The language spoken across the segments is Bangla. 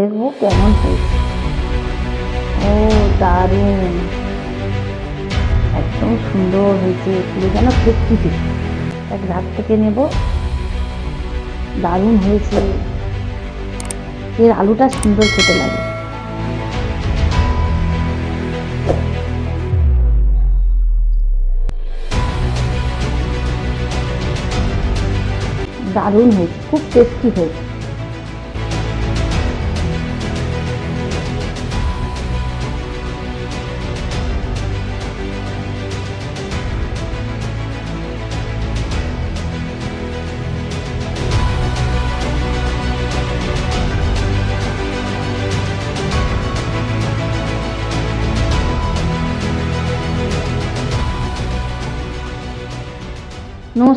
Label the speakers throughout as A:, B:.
A: দেখব কেমন হয়েছে। ও, দারুণ। একদম সুন্দর হয়েছে। পুরো যেন ফেটকিটে এক ধার থেকে নেব। দারুণ হয়েছে। এর আলুটা সুন্দর খেতে লাগে। দারুণ হয়েছে। খুব টেস্টি হয়েছে।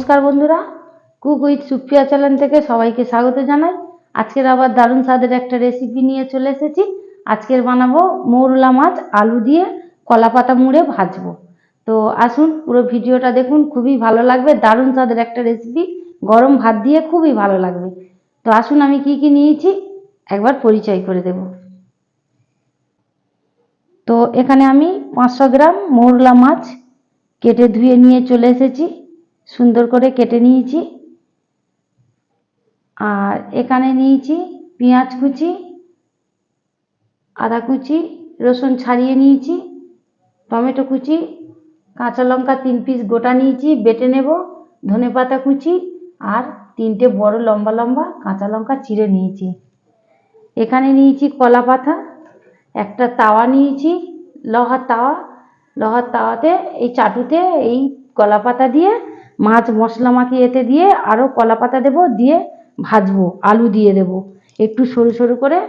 A: নমস্কার বন্ধুরা। কুক উইথ সুপ্রিয়া চ্যানেল থেকে সবাইকে স্বাগত জানাই। আজকের আবার দারুণ স্বাদের একটা রেসিপি নিয়ে চলে এসেছি। আজকের বানাবো মৌরলা মাছ, আলু দিয়ে কলা পাতা মুড়ে ভাজবো। তো আসুন, পুরো ভিডিওটা দেখুন, খুবই ভালো লাগবে, দারুণ স্বাদের একটা রেসিপি গরম ভাত দিয়ে খুবই ভালো লাগবে। তো আসুন, আমি কি কি নিয়েছি, একবার পরিচয় করে দেব। তো এখানে আমি পাঁচশো গ্রাম মৌরলা মাছ কেটে ধুয়ে নিয়ে চলে এসেছি। সুন্দর করে কেটে নিয়েছি। আর এখানে নিয়েছি পেঁয়াজ কুচি, আদা কুচি, রসুন ছাড়িয়ে নিয়েছি, টমেটো কুচি, কাঁচা লঙ্কা তিন পিস গোটা নিয়েছি, বেটে নেব, ধনে পাতা কুচি আর তিনটে বড় লম্বা লম্বা কাঁচা লঙ্কা চিড়ে নিয়েছি। এখানে নিয়েছি কলা পাতা, একটা তাওয়া নিয়েছি, লোহার তাওয়া। লোহার তাওয়াতে এই চাটুতে এই কলা পাতা দিয়ে মাছ, মশলা মাখিয়ে এতে দিয়ে আরও কলা পাতা দেবো, দিয়ে ভাজবো, আলু দিয়ে দেব। একটু সরু সরু করে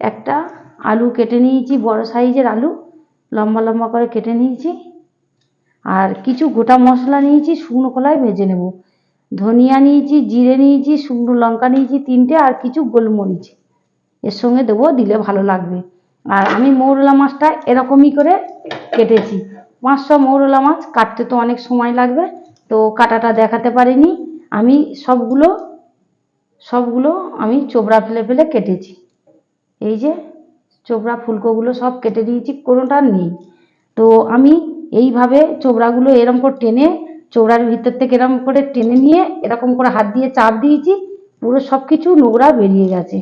A: একটা আলু কেটে নিয়েছি, বড় সাইজের আলু, লম্বা লম্বা করে কেটে নিয়েছি। আর কিছু গোটা মশলা নিয়েছি, শুকনো কলায় ভেজে নেব। ধনিয়া নিয়েছি, জিরে নিয়েছি, শুকনো লঙ্কা নিয়েছি তিনটে, আর কিছু গোলমরিচ। এর সঙ্গে দেবো, দিলে ভালো লাগবে। আর আমি মৌরলা মাছটা এরকমই করে কেটেছি। পাঁচশো মৌরলা মাছ, কাটতে তো অনেক সময় লাগবে। তো কাটাটা দেখাতে পারিনি। আমি সবগুলো সবগুলো আমি চোবড়া ফেলে ফেলে কেটেছি। এই যে চোবড়া ফুলকোগুলো সব কেটে দিয়েছি কোনোটা নেই। তো আমি এইভাবে চোবড়াগুলো এরম করে টেনে চোবড়ার ভিতর থেকে এরম করে টেনে নিয়ে এরকম করে হাত দিয়ে চাপ দিয়েছি, পুরো সব কিছু নোংরা বেরিয়ে গেছে।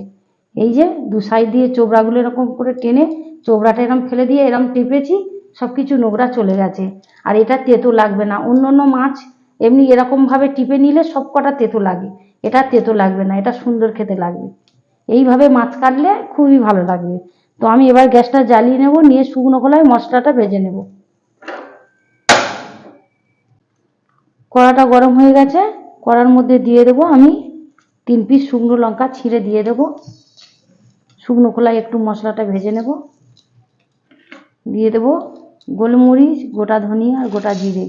A: এই যে দু সাইড দিয়ে চোবড়াগুলো এরকম করে টেনে চোবড়াটা এরম ফেলে দিয়ে এরম টেপেছি সব কিছু নোংরা চলে গেছে। আর এটা তেতো লাগবে না। অন্য অন্য মাছ এমনি এরকমভাবে টিপে নিলে সব কটা তেতো লাগে। এটা তেতো লাগবে না, এটা সুন্দর খেতে লাগবে। এইভাবে মাছ কাটলে খুবই ভালো লাগবে। তো আমি এবার গ্যাসটা জ্বালিয়ে নেব, নিয়ে শুকনো কলায় মশলাটা ভেজে নেব। কড়াটা গরম হয়ে গেছে, কড়ার মধ্যে দিয়ে দেবো আমি তিন পিস শুকনো লঙ্কা ছিঁড়ে দিয়ে দেবো। শুকনো কলায় একটু মশলাটা ভেজে নেব। দিয়ে দেবো গোলমরিচ, গোটা ধনিয়া আর গোটা জিরে।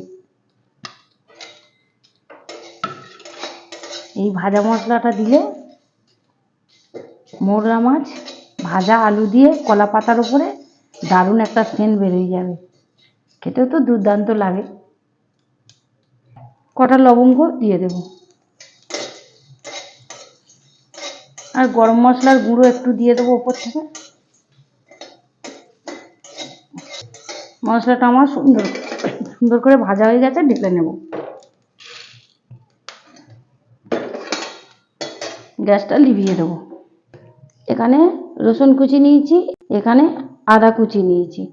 A: এই ভাজা মশলাটা দিলে মোরলা মাছ, ভাজা আলু দিয়ে কলা পাতার উপরে দারুণ একটা সেন্ট বেরিয়ে যাবে। খেতেও তো দুর্দান্ত লাগে। কটা লবঙ্গ দিয়ে দেব। আর গরম মশলার গুঁড়ো একটু দিয়ে দেবো ওপর থেকে। মশলাটা আমার সুন্দর সুন্দর করে ভাজা হয়ে গেছে, ঢেলে নেব। গ্যাসটা লিভিয়ে দেবো। এখানে রসুন কুচি নিয়েছি, এখানে আদা কুচি নিয়েছি।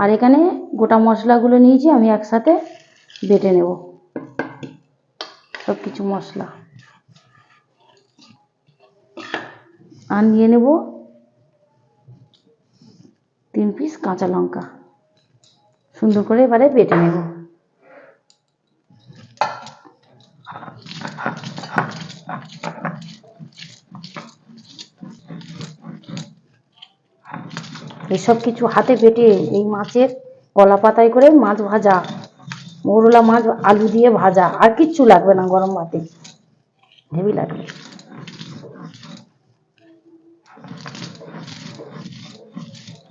A: আর এখানে গোটা মশলাগুলো নিয়েছি, আমি একসাথে বেটে নেব। সব কিছু মশলা। আর নিয়ে নেব তিন পিস কাঁচা লঙ্কা। সুন্দর করে এবারে বেটে নেব। এসব কিছু হাতে বেটে এই মাছের কলা পাতায় করে মাছ ভাজা, মৌরলা মাছ, আলু দিয়ে ভাজা, আর কিচ্ছু লাগবে না গরম ভাতে। হেভি লাগবে।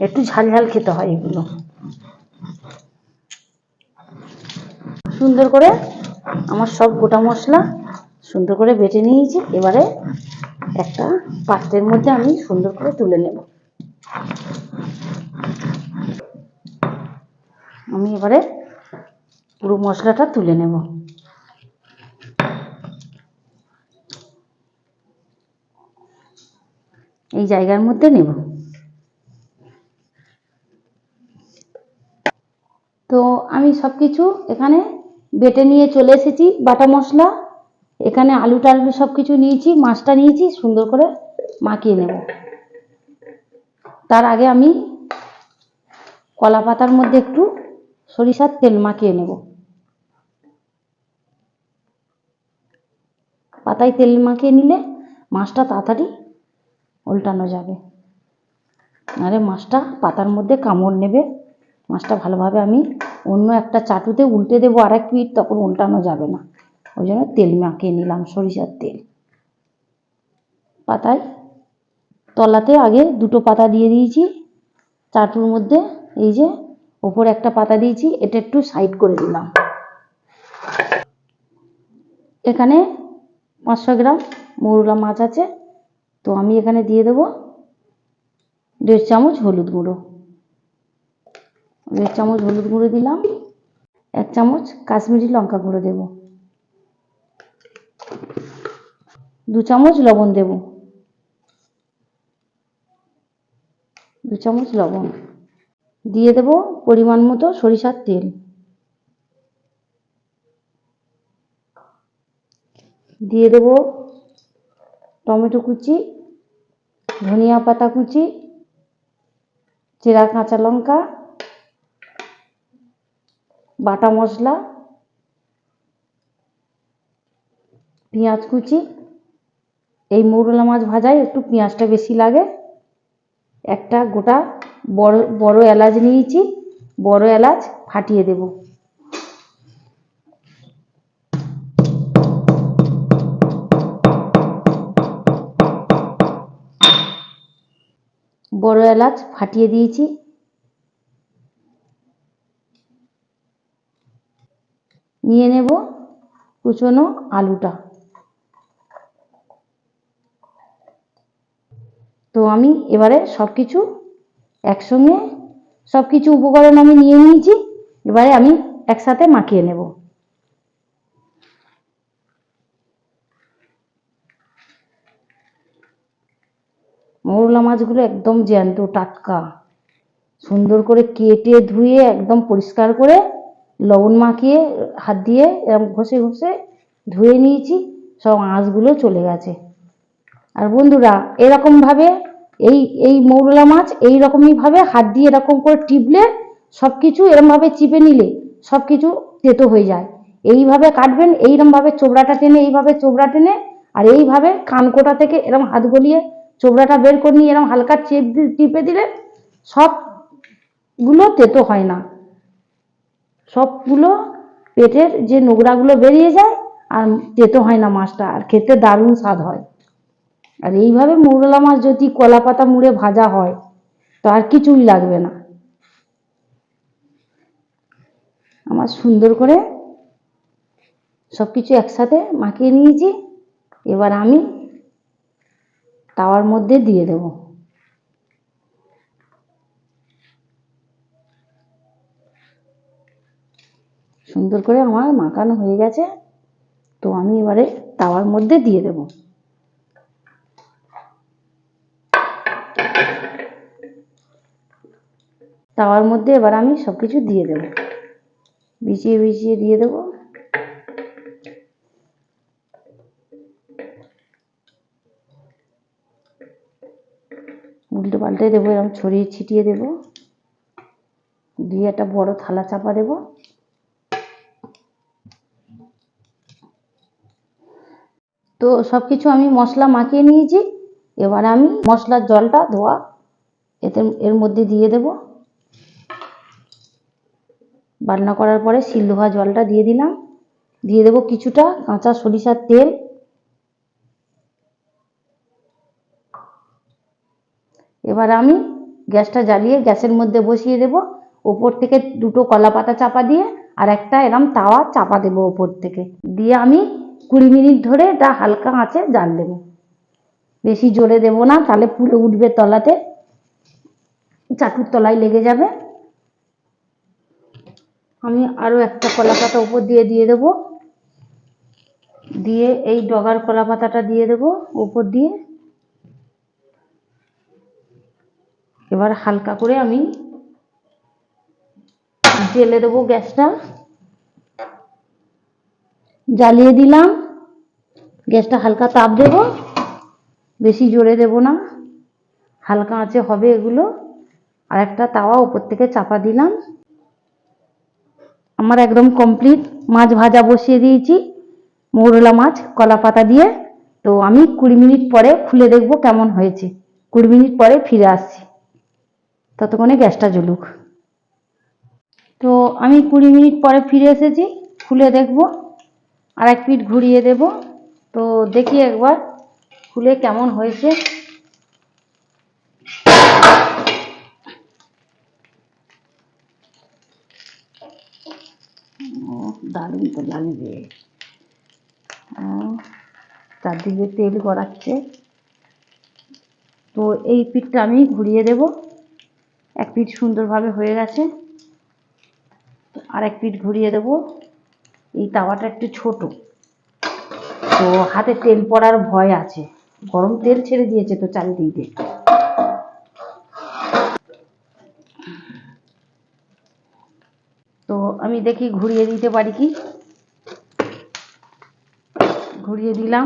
A: একটু ঝাল ঝাল খেতে হয় এগুলো। সুন্দর করে আমার সব গোটা মশলা সুন্দর করে বেটে নিয়েছি। এবারে একটা পাত্রের মধ্যে আমি সুন্দর করে তুলে নেব। আমি এবারে পুরো মশলাটা তুলে নেব। এই জায়গার মধ্যে নেব। তো আমি সব কিছু এখানে বেটে নিয়ে চলে এসেছি, বাটা মশলা। এখানে আলু টালু সব কিছু নিয়েছি, মাছটা নিয়েছি, সুন্দর করে মাখিয়ে নেব। তার আগে আমি কলা পাতার মধ্যে একটু সরিষার তেল মাখিয়ে নেব। পাতায় তেল মাখিয়ে নিলে মাছটা তাড়াতাড়ি উল্টানো যাবে। আরে মাছটা পাতার মধ্যে কামড় নেবে। মাছটা ভালোভাবে আমি অন্য একটা চাটুতে উল্টে দেবো আর এক পিঠ তখন উল্টানো যাবে না। ওই জন্য তেল মাখিয়ে নিলাম সরিষার তেল। পাতায় তলাতে আগে দুটো পাতা দিয়ে দিয়েছি। চাটুর মধ্যে এই যে ওপরে একটা পাতা দিয়েছি, এটা একটু সাইড করে দিলাম। এখানে পাঁচশো গ্রাম মৌরলা মাছ আছে, তো আমি এখানে দিয়ে দেবো দেড় চামচ হলুদ গুঁড়ো। দেড় চামচ হলুদ গুঁড়ো দিলাম, এক চামচ কাশ্মীরি লঙ্কা গুঁড়ো দেব। দু চামচ লবণ দেব। দু চামচ লবণ। দিয়ে দেব পরিমাণ মতো সরিষার তেল। দিয়ে দেব টমেটো কুচি, ধনিয়া পাতা কুচি, চেরা কাঁচা লঙ্কা, বাটা মশলা, পেঁয়াজ কুচি। এই মৌরলা মাছ ভাজায় একটু পেঁয়াজটা বেশি লাগে। একটা গোটা বড় বড় এলাচ নিয়েছি, বড় এলাচ ফাটিয়ে দেব। বড় এলাচ ফাটিয়ে দিয়েছি। নিয়ে নেব কুচনো আলুটা। তো আমি এবারে সব কিছু একসঙ্গে সব কিছু উপকরণ আমি নিয়ে নিয়েছি, এবারে আমি একসাথে মাখিয়ে নেব। মৌরলা মাছগুলো একদম জ্যান্ত, টাটকা। সুন্দর করে কেটে ধুয়ে একদম পরিষ্কার করে লবণ মাখিয়ে, হাত দিয়ে এরকম ঘষে ঘষে ধুয়ে নিয়েছি, সব আঁশগুলো চলে গেছে। আর বন্ধুরা, এরকমভাবে এই এই মৌরলা মাছ এই রকমইভাবে হাত দিয়ে এরকম করে টিপলে সব কিছু এরমভাবে চিপে নিলে সব কিছু তেতো হয়ে যায়। এইভাবে কাটবেন এইরমভাবে চোবড়াটা টেনে এইভাবে চোবড়া টেনে আর এইভাবে কানকোটা থেকে এরম হাত গলিয়ে চোবড়াটা বের করে নিয়ে এরম হালকা চেপ টিপে দিলে সবগুলো তেতো হয় না। সবগুলো পেটের যে নোংরাগুলো বেরিয়ে যায় আর তেতো হয় না মাছটা, আর খেতে দারুণ স্বাদ হয়। আর এইভাবে মৌরলা মাছ যদি কলা পাতা মুড়ে ভাজা হয়, তো আর কিছুই লাগবে না। আমার সুন্দর করে সব কিছু একসাথে মাখিয়ে নিয়েছি, এবার আমি তাওয়ার মধ্যে দিয়ে দেব। সুন্দর করে আমার মাখানো হয়ে গেছে, তো আমি এবারে তাওয়ার মধ্যে দিয়ে দেব। তাওয়ার মধ্যে এবার আমি সব কিছু দিয়ে দেব। বিছিয়ে বিছিয়ে দিয়ে দেব। উল্টে পাল্টে দেবো এরকম ছড়িয়ে ছিটিয়ে দেব। দিয়ে একটা বড় থালা চাপা দেব। তো সব কিছু আমি মশলা মাখিয়ে নিয়েছি। এবার আমি মশলার জলটা ধোয়া এতে, এর মধ্যে দিয়ে দেব। রান্না করার পরে শিল ধোয়া জলটা দিয়ে দিলাম। দিয়ে দেবো কিছুটা কাঁচা সরিষার তেল। এবার আমি গ্যাসটা জ্বালিয়ে গ্যাসের মধ্যে বসিয়ে দেব। ওপর থেকে দুটো কলা পাতা চাপা দিয়ে আর একটা এরম তাওয়া চাপা দেবো ওপর থেকে। দিয়ে আমি কুড়ি মিনিট ধরে এটা হালকা আঁচে জাল দেবো। বেশি জোরে দেব না, তাহলে পুড়ে উঠবে তলাতে। চাটুর তলায় লেগে যাবে। আমি আরও একটা কলা পাতা উপর দিয়ে দিয়ে দেব। দিয়ে এই ডগার কলা পাতাটা দিয়ে দেব উপর দিয়ে। এবার হালকা করে আমি জেলে দেবো গ্যাসটা। জ্বালিয়ে দিলাম। গ্যাসটা হালকা তাপ দেব। বেশি জোরে দেব না। হালকা আঁচে হবে এগুলো। আর একটা তাওয়া উপর থেকে চাপা দিলাম। আমার একদম কমপ্লিট মাছ ভাজা বসিয়ে দিয়েছি, মৌরলা মাছ কলা পাতা দিয়ে। তো আমি কুড়ি মিনিট পরে খুলে দেখব কেমন হয়েছে। কুড়ি মিনিট পরে ফিরে আসছি। ততক্ষণে গ্যাসটা জ্বলুক। তো আমি কুড়ি মিনিট পরে ফিরে এসেছি, খুলে দেখব। আর এক পিঠ ঘুরিয়ে দেব। তো দেখি একবার খুলে কেমন হয়েছে ও দারুণ তো লাগবে চারদিকে তেল গড়াচ্ছে। তো এই পিঠটা আমি ঘুরিয়ে দেব। এক পিঠ সুন্দরভাবে হয়ে গেছে। আর এক পিঠ ঘুরিয়ে দেব। এই তাওয়াটা একটু ছোট। তো হাতে তেল পড়ার ভয় আছে। গরম তেল ছেড়ে দিয়েছে তো চারিদিকে তো আমি দেখি ঘুরিয়ে দিতে পারি কি? ঘুরিয়ে দিলাম।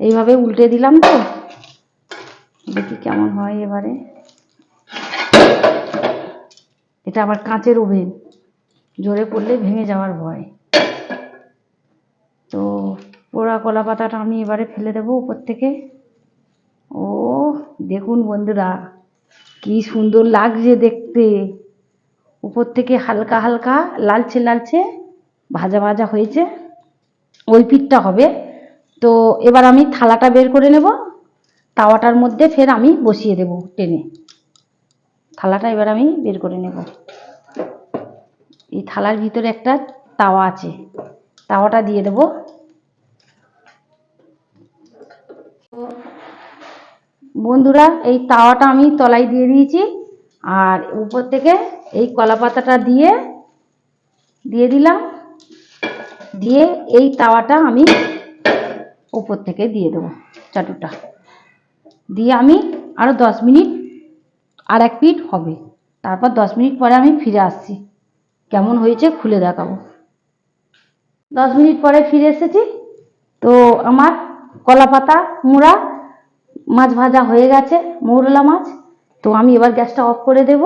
A: এইভাবে উল্টে দিলাম তো। দেখি কেমন হয় এবারে। এটা আবার কাঁচের ওভেন। জোরে পড়লে ভেঙে যাওয়ার ভয়। তো পোড়া কলা পাতাটা আমি এবারে ফেলে দেবো উপর থেকে। ও দেখুন বন্ধুরা, কি সুন্দর লাগছে দেখতে। উপর থেকে হালকা হালকা লালচে লালচে ভাজা ভাজা হয়েছে। ওই পিঠটা হবে। তো এবার আমি থালাটা বের করে নেব। তাওয়াটার মধ্যে ফের আমি বসিয়ে দেব টেনে। থালাটা এবার আমি বের করে নেব। এই থালার ভিতরে একটা তাওয়া আছে। তাওয়াটা দিয়ে দেব। বন্ধুরা, এই তাওয়াটা আমি তলায় দিয়ে দিয়েছি। আর উপর থেকে এই কলা পাতাটা দিয়ে দিয়ে দিলাম। দিয়ে এই তাওয়াটা আমি উপর থেকে দিয়ে দেবো চাটুটা। দিয়ে আমি আরও দশ মিনিট আর এক পিঠ হবে। তারপর দশ মিনিট পরে আমি ফিরে আসছি। কেমন হয়েছে খুলে দেখাবো। দশ মিনিট পরে ফিরে এসেছি। তো আমার কলা পাতা মুড়া মাছ ভাজা হয়ে গেছে, মৌরলা মাছ। তো আমি এবার গ্যাসটা অফ করে দেব।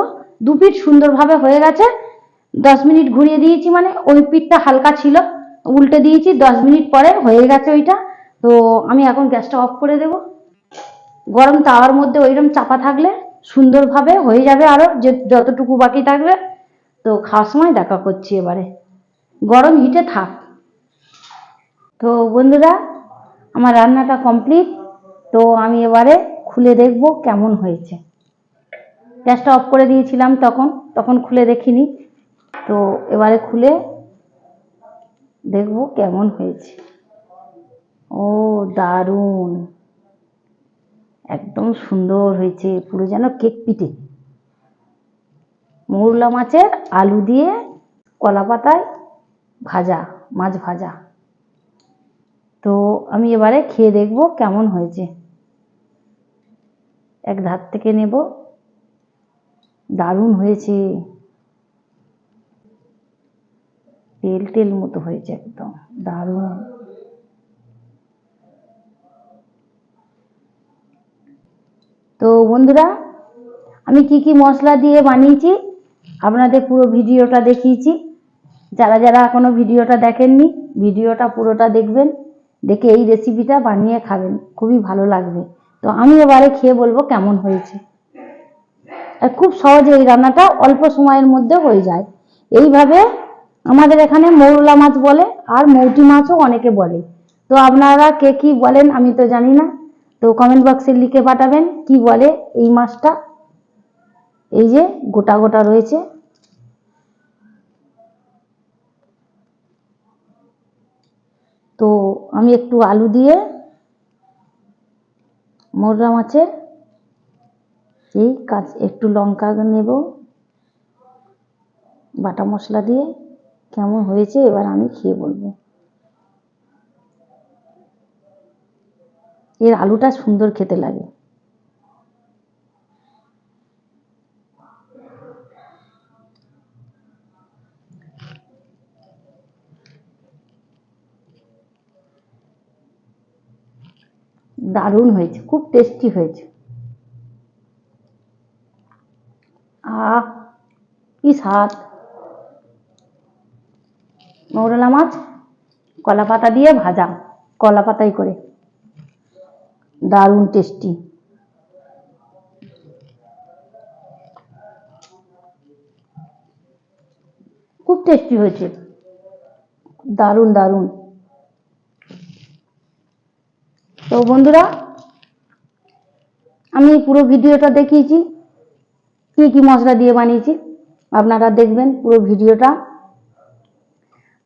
A: দু পিঠ সুন্দরভাবে হয়ে গেছে। দশ মিনিট ঘুরিয়ে দিয়েছি মানে ওই পিঠটা হালকা ছিল, উল্টে দিয়েছি, দশ মিনিট পরে হয়ে গেছে ওইটা। তো আমি এখন গ্যাসটা অফ করে দেব। গরম তাওয়ার মধ্যে ওইরকম চাপা থাকলে সুন্দরভাবে হয়ে যাবে আরও যে যতটুকু বাকি থাকবে। তো খাওয়ার সময় দেখা করছি এবারে। গরম হিটে থাক। তো বন্ধুরা, আমার রান্নাটা কমপ্লিট তো আমি এবারে খুলে দেখব কেমন হয়েছে। গ্যাসটা অফ করে দিয়েছিলাম তখন তখন খুলে দেখিনি। তো এবারে খুলে দেখব কেমন হয়েছে। ও, দারুণ! একদম সুন্দর হয়েছে, পুরো যেন কেক পিঠে। মৌরলা মাছের আলু দিয়ে কলা পাতায় ভাজা, মাছ ভাজা। তো আমি এবারে খেয়ে দেখব কেমন হয়েছে। এক ধার থেকে নেব। দারুণ হয়েছে। তেল তেল মতো হয়েছে একদম, দারুণ। তো বন্ধুরা, আমি কি কি মশলা দিয়ে বানিয়েছি আপনাদের পুরো ভিডিওটা দেখিয়েছি। যারা যারা এখনও ভিডিওটা দেখেননি, ভিডিওটা পুরোটা দেখবেন। দেখে এই রেসিপিটা বানিয়ে খাবেন, খুবই ভালো লাগবে। তো আমি এবারে খেয়ে বলব কেমন হয়েছে। আর খুব সহজে এই রান্নাটা অল্প সময়ের মধ্যে হয়ে যায়। এইভাবে আমাদের এখানে মৌরলা মাছ বলে, আর মৌটি মাছও অনেকে বলে। তো আপনারা কে কি বলেন আমি তো জানি না। তো কমেন্ট বক্সে লিখে পাঠাবেন কি বলে এই মাছটা। এই যে গোটা গোটা রয়েছে। তো আমি একটু আলু দিয়ে মোরলা মাছের এই কাজ একটু লঙ্কা নেব, বাটা মশলা দিয়ে কেমন হয়েছে এবার আমি খেয়ে বলব। এর আলুটা সুন্দর খেতে লাগে। দারুণ হয়েছে, খুব টেস্টি হয়েছে। আহ, কি স্বাদ। মৌরলা মাছ, কলা পাতা দিয়ে ভাজা, কলা পাতায় করে। দারুণ টেস্টি খুব টেস্টি হয়েছে। দারুণ দারুণ। তো বন্ধুরা, আমি পুরো ভিডিওটা দেখিয়েছি। কি কি মশলা দিয়ে বানিয়েছি, আপনারা দেখবেন পুরো ভিডিওটা।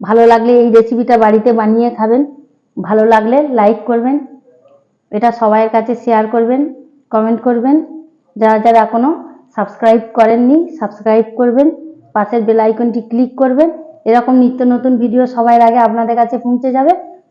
A: ভালো লাগলে এই রেসিপিটা বাড়িতে বানিয়ে খাবেন। ভালো লাগলে লাইক করবেন। এটা সবাইয়ের কাছে শেয়ার করবেন কমেন্ট করবেন। যারা যারা এখনও সাবস্ক্রাইব করেননি সাবস্ক্রাইব করবেন। পাশের বেল আইকনটি ক্লিক করবেন। এরকম নিত্য নতুন ভিডিও সবার আগে আপনাদের কাছে পৌঁছে যাবে।